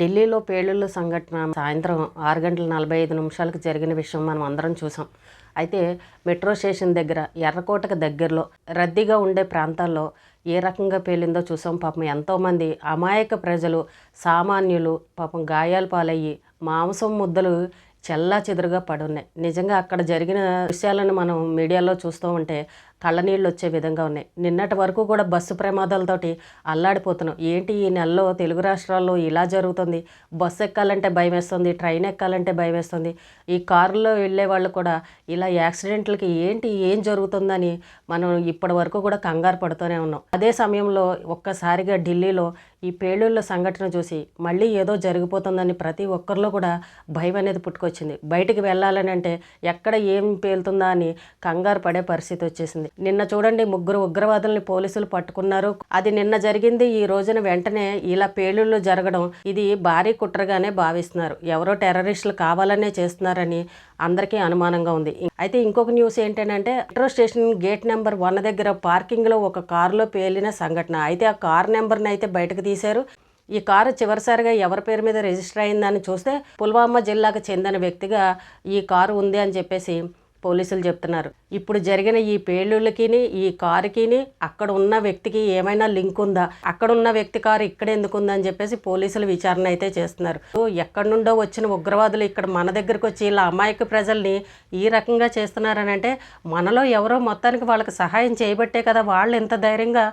ఢిల్లీలో పేలుళ్ళ సంఘటన సాయంత్రం ఆరు గంటల నలభై ఐదు నిమిషాలకు జరిగిన విషయం మనం అందరం చూసాం. అయితే మెట్రో స్టేషన్ దగ్గర ఎర్రకోటకు దగ్గరలో రద్దీగా ఉండే ప్రాంతాల్లో ఏ రకంగా పేలిందో చూసాం. పాపం ఎంతోమంది అమాయక ప్రజలు సామాన్యులు పాపం గాయాల పాలయ్యి మాంసం ముద్దలు చెల్లా చెదురుగా పడున్నాయి. నిజంగా అక్కడ జరిగిన విషయాలను మనం మీడియాలో చూస్తూ ఉంటే కళ్ళనీళ్ళు వచ్చే విధంగా ఉన్నాయి. నిన్నటి వరకు కూడా బస్సు ప్రమాదాలతోటి అల్లాడిపోతున్నాం. ఏంటి ఈ నెలలో తెలుగు రాష్ట్రాల్లో ఇలా జరుగుతుంది? బస్సు ఎక్కాలంటే భయం వేస్తుంది ట్రైన్ ఎక్కాలంటే భయం వేస్తుంది ఈ కారులో వెళ్ళే వాళ్ళు కూడా ఇలా యాక్సిడెంట్లకి ఏంటి ఏం జరుగుతుందని మనం ఇప్పటి వరకు కూడా కంగారు పడుతూనే ఉన్నాం. అదే సమయంలో ఒక్కసారిగా ఢిల్లీలో ఈ పేలుళ్ళ సంఘటన చూసి మళ్ళీ ఏదో జరిగిపోతుందని ప్రతి ఒక్కరిలో కూడా భయం అనేది పుట్టుకొచ్చింది. బయటికి వెళ్ళాలని అంటే ఎక్కడ ఏం పేలుతుందా అని కంగారు పడే పరిస్థితి వచ్చేసింది. నిన్న చూడండి ముగ్గురు ఉగ్రవాదుల్ని పోలీసులు పట్టుకున్నారు. అది నిన్న జరిగింది. ఈ రోజున వెంటనే ఇలా పేలుళ్ళు జరగడం ఇది భారీ కుట్రగానే భావిస్తున్నారు. ఎవరో టెర్రరిస్టులు కావాలనే చేస్తున్నారని అందరికీ అనుమానంగా ఉంది. అయితే ఇంకొక న్యూస్ ఏంటంటే metro station gate number one దగ్గర పార్కింగ్లో ఒక కారులో పేలిన సంఘటన. అయితే ఆ కార్ నెంబర్ని అయితే బయటకు తీశారు. ఈ కారు చివరిసారిగా ఎవరి పేరు మీద రిజిస్టర్ అయిందని చూస్తే పుల్వామా జిల్లాకు చెందిన వ్యక్తిగా ఈ కారు ఉంది అని చెప్పేసి పోలీసులు చెప్తున్నారు. ఇప్పుడు జరిగిన ఈ పేలుళ్ళకి ఈ కారుకిని అక్కడ ఉన్న వ్యక్తికి ఏమైనా లింక్ ఉందా? అక్కడ ఉన్న వ్యక్తి కారు ఇక్కడ ఎందుకు ఉందని చెప్పేసి పోలీసులు విచారణ అయితే చేస్తున్నారు. సో ఎక్కడి నుండో వచ్చిన ఉగ్రవాదులు ఇక్కడ మన దగ్గరకు వచ్చి ఇలా అమాయక ప్రజల్ని ఈ రకంగా చేస్తున్నారని అంటే మనలో ఎవరో మొత్తానికి వాళ్ళకి సహాయం చేయబట్టే కదా వాళ్ళు ఇంత ధైర్యంగా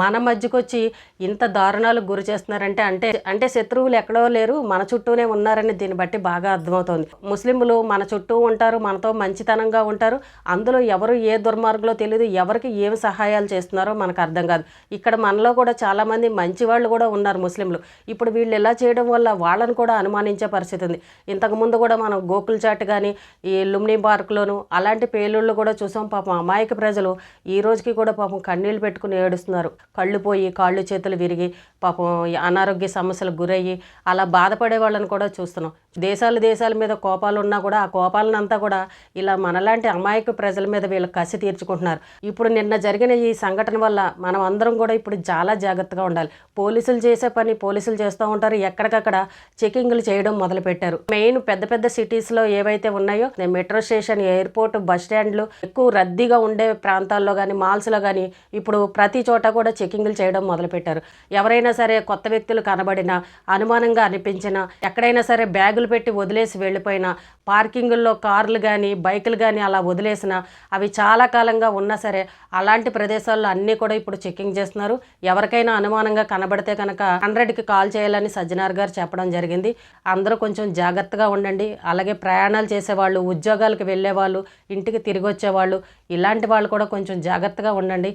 మన మధ్యకు వచ్చి ఇంత దారుణాలకు గురి చేస్తున్నారంటే అంటే అంటే శత్రువులు ఎక్కడో లేరు మన చుట్టూనే ఉన్నారని దీన్ని బట్టి బాగా అర్థమవుతోంది. ముస్లింలు మన చుట్టూ ఉంటారు మనతో మంచితనంగా ఉంటారు. అందులో ఎవరు ఏ దుర్మార్గులో తెలియదు ఎవరికి ఏమి సహాయాలు చేస్తున్నారో మనకు అర్థం కాదు. ఇక్కడ మనలో కూడా చాలామంది మంచి వాళ్ళు కూడా ఉన్నారు ముస్లింలు. ఇప్పుడు వీళ్ళు ఇలా చేయడం వల్ల వాళ్ళని కూడా అనుమానించే పరిస్థితి ఉంది. ఇంతకుముందు కూడా మనం గోకుల్ చాట్ కానీ ఈ లుమ్ని పార్క్లోను అలాంటి పేలుళ్ళు కూడా చూసాం. పాపం అమాయక ప్రజలు ఈ రోజుకి కూడా పాపం కన్నీళ్ళు పెట్టుకుని ఏడుస్తున్నారు. కళ్ళు పోయి కాళ్ళు చేతులు విరిగి పాపం అనారోగ్య సమస్యలకు గురయ్యి అలా బాధపడే వాళ్ళని కూడా చూస్తున్నాం. దేశాలు దేశాల మీద కోపాలు ఉన్నా కూడా ఆ కోపాలనంతా కూడా ఇలా మనలాంటి అమాయక ప్రజల మీద వీళ్ళు కసి తీర్చుకుంటున్నారు. ఇప్పుడు నిన్న జరిగిన ఈ సంఘటన వల్ల మనం అందరం కూడా ఇప్పుడు చాలా జాగ్రత్తగా ఉండాలి. పోలీసులు చేసే పని పోలీసులు చేస్తూ ఉంటారు. ఎక్కడికక్కడ చెకింగ్లు చేయడం మొదలుపెట్టారు. మెయిన్ పెద్ద పెద్ద సిటీస్లో ఏవైతే ఉన్నాయో మెట్రో స్టేషన్ ఎయిర్పోర్ట్ బస్ స్టాండ్లు ఎక్కువ రద్దీగా ఉండే ప్రాంతాల్లో కానీ మాల్స్లో కానీ ఇప్పుడు ప్రతి చోట కూడా చెకింగ్లు చేయడం మొదలుపెట్టారు. ఎవరైనా సరే కొత్త వ్యక్తులు కనబడినా అనుమానంగా అనిపించినా ఎక్కడైనా సరే బ్యాగులు పెట్టి వదిలేసి వెళ్ళిపోయినా పార్కింగుల్లో కార్లు కానీ బైకులు కానీ అలా వదిలేసిన అవి చాలా కాలంగా ఉన్నా సరే అలాంటి ప్రదేశాల్లో అన్నీ కూడా ఇప్పుడు చెకింగ్ చేస్తున్నారు. ఎవరికైనా అనుమానంగా కనబడితే కనుక హండ్రెడ్కి కాల్ చేయాలని సజ్జనార్ గారు చెప్పడం జరిగింది. అందరూ కొంచెం జాగ్రత్తగా ఉండండి. అలాగే ప్రయాణాలు చేసేవాళ్ళు ఉద్యోగాలకు వెళ్ళేవాళ్ళు ఇంటికి తిరిగి వచ్చేవాళ్ళు ఇలాంటి వాళ్ళు కూడా కొంచెం జాగ్రత్తగా ఉండండి.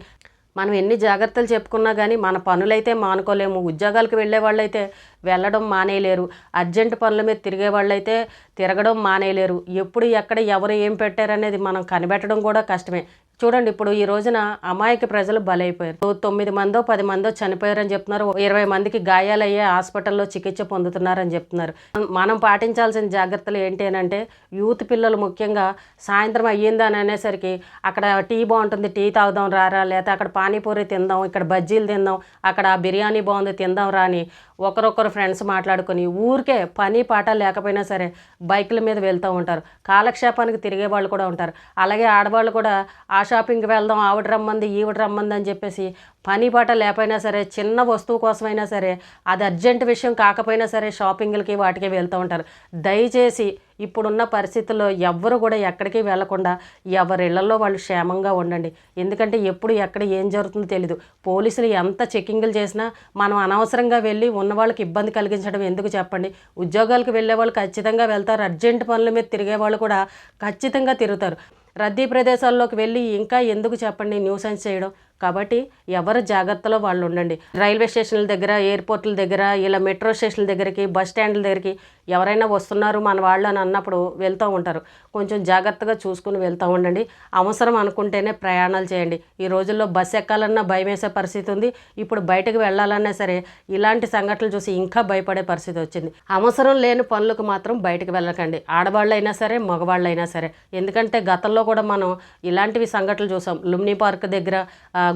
మనం ఎన్ని జాగ్రత్తలు చెప్పుకున్నా కానీ మన పనులైతే మానుకోలేము. ఉద్యోగాలకు వెళ్ళే వాళ్ళైతే వెళ్ళడం మానేయలేరు. అర్జెంట్ పనుల మీద తిరిగే వాళ్ళైతే తిరగడం మానేయలేరు. ఎప్పుడు ఎక్కడ ఎవరు ఏం పెట్టారనేది మనం కనిపెట్టడం కూడా కష్టమే. చూడండి ఇప్పుడు ఈ రోజున అమాయక ప్రజలు బలైపోయారు. తొమ్మిది మందో పది మందో చనిపోయారని చెప్తున్నారు. ఇరవై మందికి గాయాలయ్యే హాస్పిటల్లో చికిత్స పొందుతున్నారని చెప్తున్నారు. మనం పాటించాల్సిన జాగ్రత్తలు ఏంటి అని అంటే యూత్ పిల్లలు ముఖ్యంగా సాయంత్రం అయ్యిందని అనేసరికి అక్కడ టీ బాగుంటుంది టీ తాగుదాం రారా లేకపోతే అక్కడ పానీపూరి తిందాం ఇక్కడ బజ్జీలు తిందాం అక్కడ బిర్యానీ బాగుంది తిందాం రాని ఒకరొకరు ఫ్రెండ్స్ మాట్లాడుకొని ఊరికే పని పాట లేకపోయినా సరే బైకుల మీద వెళ్తూ ఉంటారు. కాలక్షేపానికి తిరిగే వాళ్ళు కూడా ఉంటారు. అలాగే ఆడవాళ్ళు కూడా ఆ షాపింగ్కి వెళ్దాం ఆవిడ రమ్మంది ఈవిడ రమ్మంది అని చెప్పేసి పని పాట లేకపోయినా సరే చిన్న వస్తువు కోసమైనా సరే అది అర్జెంట్ విషయం కాకపోయినా సరే షాపింగ్లకి వాటికి వెళ్తూ ఉంటారు. దయచేసి ఇప్పుడున్న పరిస్థితుల్లో ఎవ్వరు కూడా ఎక్కడికి వెళ్ళకుండా ఎవరిళ్ళలో వాళ్ళు క్షేమంగా ఉండండి. ఎందుకంటే ఎప్పుడు ఎక్కడ ఏం జరుగుతుందో తెలీదు. పోలీసులు ఎంత చెకింగ్లు చేసినా మనం అనవసరంగా వెళ్ళి ఉన్న వాళ్ళకి ఇబ్బంది కలిగించడం ఎందుకు చెప్పండి? ఉద్యోగాలకు వెళ్ళే వాళ్ళు ఖచ్చితంగా వెళ్తారు. అర్జెంట్ పనుల మీద తిరిగే వాళ్ళు కూడా ఖచ్చితంగా తిరుగుతారు. రద్దీ ప్రదేశాల్లోకి వెళ్ళి ఇంకా ఎందుకు చెప్పండి న్యూసెన్స్ చేయడం? కాబట్టి ఎవరు జాగ్రత్తలో వాళ్ళు ఉండండి. రైల్వే స్టేషన్ల దగ్గర ఎయిర్పోర్ట్ల దగ్గర ఇలా మెట్రో స్టేషన్ల దగ్గరికి బస్ స్టాండ్ల దగ్గరికి ఎవరైనా వస్తున్నారు మన వాళ్ళు అని అన్నప్పుడు వెళ్తూ ఉంటారు. కొంచెం జాగ్రత్తగా చూసుకుని వెళ్తూ ఉండండి. అవసరం అనుకుంటేనే ప్రయాణాలు చేయండి. ఈ రోజుల్లో బస్ ఎక్కాలన్నా భయం వేసే పరిస్థితి ఉంది. ఇప్పుడు బయటకు వెళ్ళాలన్నా సరే ఇలాంటి సంఘటనలు చూసి ఇంకా భయపడే పరిస్థితి వచ్చింది. అవసరం లేని పనులకు మాత్రం బయటకు వెళ్ళకండి. ఆడవాళ్ళైనా సరే మగవాళ్ళైనా సరే. ఎందుకంటే గతంలో కూడా మనం ఇలాంటివి సంఘటనలు చూసాం. లుమ్ని పార్క్ దగ్గర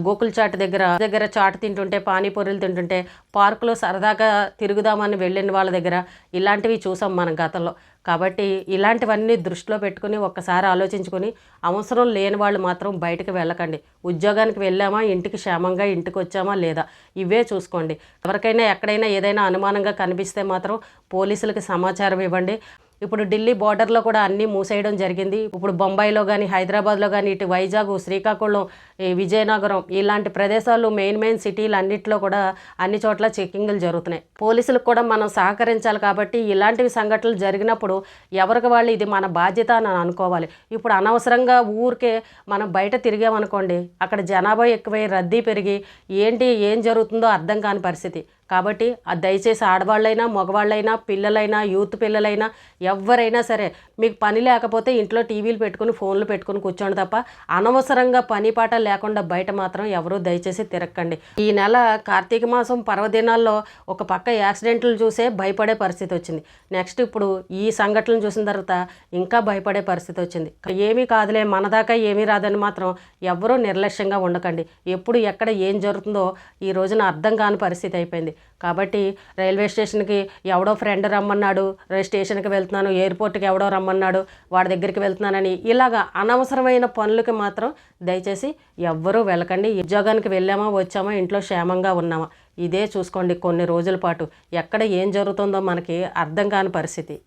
గోకుల్ చాట్ దగ్గర దగ్గర చాట్ తింటుంటే పానీపూరీలు తింటుంటే పార్కులో సరదాగా తిరుగుదామని వెళ్ళిన వాళ్ళ దగ్గర ఇలాంటివి చూసాం మనం గతంలో. కాబట్టి ఇలాంటివన్నీ దృష్టిలో పెట్టుకుని ఒక్కసారి ఆలోచించుకొని అవసరం లేని వాళ్ళు మాత్రం బయటకు వెళ్ళకండి. ఉద్యోగానికి వెళ్ళామా ఇంటికి క్షేమంగా ఇంటికి వచ్చామా లేదా ఇవే చూసుకోండి. ఎవరికైనా ఎక్కడైనా ఏదైనా అనుమానంగా కనిపిస్తే మాత్రం పోలీసులకి సమాచారం ఇవ్వండి. ఇప్పుడు ఢిల్లీ బార్డర్లో కూడా అన్నీ మూసేయడం జరిగింది. ఇప్పుడు బొంబాయిలో కానీ హైదరాబాద్లో కానీ ఇటు వైజాగ్ శ్రీకాకుళం ఈ విజయనగరం ఇలాంటి ప్రదేశాలు మెయిన్ మెయిన్ సిటీలు అన్నింటిలో కూడా అన్ని చోట్ల చెక్కింగ్లు జరుగుతున్నాయి. పోలీసులకు కూడా మనం సహకరించాలి కాబట్టి ఇలాంటివి సంఘటనలు జరిగినప్పుడు ఎవరికి వాళ్ళు ఇది మన బాధ్యత అని అనుకోవాలి. ఇప్పుడు అనవసరంగా ఊరికే మనం బయట తిరిగామనుకోండి అక్కడ జనాభా ఎక్కువై రద్దీ పెరిగి ఏంటి ఏం జరుగుతుందో అర్థం కాని పరిస్థితి. కాబట్టి ఆ దయచేసి ఆడవాళ్ళైనా మగవాళ్ళైనా పిల్లలైనా యూత్ పిల్లలైనా ఎవరైనా సరే మీకు పని లేకపోతే ఇంట్లో టీవీలు పెట్టుకుని ఫోన్లు పెట్టుకుని కూర్చోండి తప్ప అనవసరంగా పని పాట లేకుండా బయట మాత్రం ఎవరూ దయచేసి తిరగకండి ఈ నెల కార్తీక మాసం పర్వదినాల్లో ఒక పక్క యాక్సిడెంట్లు చూసే భయపడే పరిస్థితి వచ్చింది. నెక్స్ట్ ఇప్పుడు ఈ సంఘటనలు చూసిన తర్వాత ఇంకా భయపడే పరిస్థితి వచ్చింది. ఏమీ కాదులే మన దాకా ఏమీ రాదని మాత్రం ఎవరూ నిర్లక్ష్యంగా ఉండకండి. ఎప్పుడు ఎక్కడ ఏం జరుగుతుందో ఈ రోజున అర్థం కాని పరిస్థితి అయిపోయింది. కాబట్టి రైల్వే స్టేషన్కి ఎవడో ఫ్రెండ్ రమ్మన్నాడు స్టేషన్కి వెళ్తున్నాను ఎయిర్పోర్ట్కి ఎవడో రమ్మన్నాడు వాడి దగ్గరికి వెళ్తున్నానని ఇలాగా అనవసరమైన పనులకి మాత్రం దయచేసి ఎవ్వరూ వెళ్ళకండి. ఉద్యోగానికి వెళ్ళామా వచ్చామా ఇంట్లో క్షేమంగా ఉన్నామా? ఇదే చూసుకోండి కొన్ని రోజుల పాటు. ఎక్కడ ఏం జరుగుతుందో మనకి అర్థం కాని పరిస్థితి.